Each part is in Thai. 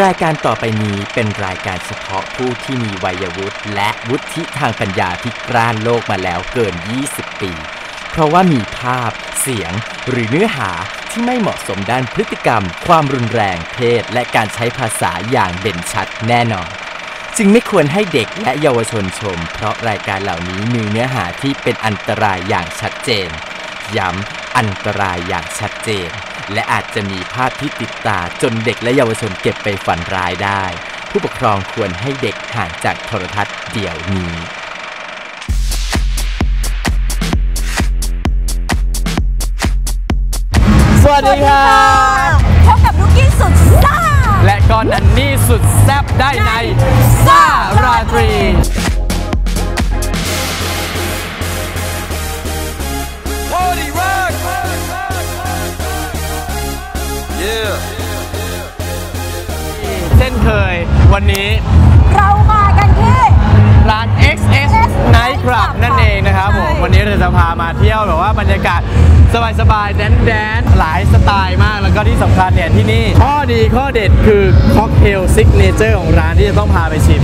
รายการต่อไปนี้เป็นรายการเฉพาะผู้ที่มีวัยวุฒิและวุฒิทางปัญญาที่กล้านโลกมาแล้วเกิน 20 ปี เพราะว่ามีภาพ เสียง หรือเนื้อหาที่ไม่เหมาะสมด้านพฤติกรรม ความรุนแรง เพศ และการใช้ภาษาอย่างเด่นชัดแน่นอน จึงไม่ควรให้เด็กและเยาวชนชม เพราะรายการเหล่านี้มีเนื้อหาที่เป็นอันตรายอย่างชัดเจน ย้ำอันตรายอย่างชัดเจน และอาจจะมีภาพที่ติดตาจนเด็กและเยาวชนเก็บไปฝันร้ายได้ ผู้ปกครองควรให้เด็กห่างจากโทรทัศน์เดี๋ยวนี้สวัสดีครับพบกับลูกกี้สุดซ่าและก็นันนี่สุดแซ่บได้ใน วันนี้ เรามากันที่ร้าน XS Night Club นั่นเองนะครับผมใช่วันนี้เราจะพามาเที่ยวแบบว่าบรรยากาศสบายๆแดนแดนๆหลายสไตล์มากแล้วก็ที่สำคัญเนี่ยที่นี่ ข้อดีข้อเด็ดคือค็อกเทลซิกเนเจอร์ของร้านที่จะต้องพาไปชิม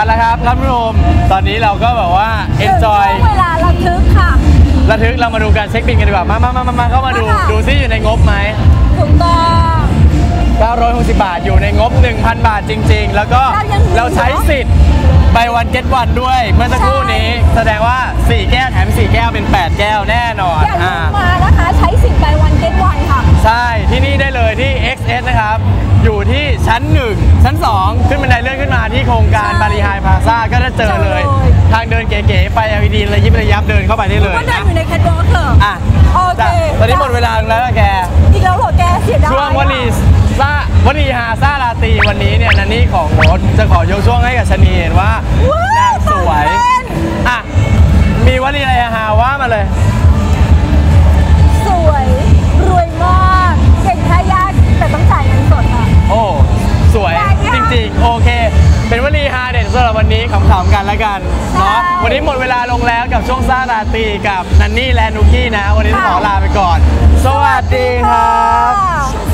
เอาละครับท่านผู้ชมตอนนี้เราก็แบบว่า enjoy ถึงช่วงเวลาระทึกค่ะ ระทึกเรามาดูการเช็คบินกันดีกว่า มามามามามาเข้ามาดู มาค่ะ ดูซิอยู่ในงบไหม ถูกต้อง 960 บาทอยู่ในงบ 1,000 บาทจริง ๆ แล้วก็เรายังเหลือเราใช้สิทธิ์ไปวันเก็ตวันด้วยเมื่อสักครู่นี้แสดงว่า 4 แก้วแถม 4 แก้วเป็น 8 แก้วแน่นอนอย่าลือ่ามมานะคะ ใช้สิทธิ์ไปวันเก็ตวันค่ะ ใช่ที่นี่ได้เลยที่ XS นะครับ อยู่ที่ ชั้น 1 ชั้น 2 ขึ้นบันไดเลื่อนขึ้นมาที่โครงการใช่บารีไฮพาซาก็จะเจอเลยเจอเลย ทางเดินเก๋ๆไฟ LED ระยิบระยับเดินเข้าไปได้เลยก็เดินนะอยู่ในแคทวอล์กเถอะอะโอเคจ้ะตอนนี้หมดเวลาแล้วนะแก อีกแล้วเหรอแกเสียดายช่วงวลีซ่าวลีฮาซาลาตรีวันนี้เนี่ยนันนี่ของโน้ตจะขอยกช่วงให้กับชะนีเห็นว่าว้านางสวยตื่นเต้นอะมีวลีอะไรฮาว่ามาเลย วันนี้หมดเวลาลงแล้วกับช่วงซ่าราตรีกับนันนี่และนุกี้นะ วันนี้ต้องขอลาไปก่อน สวัสดีครับ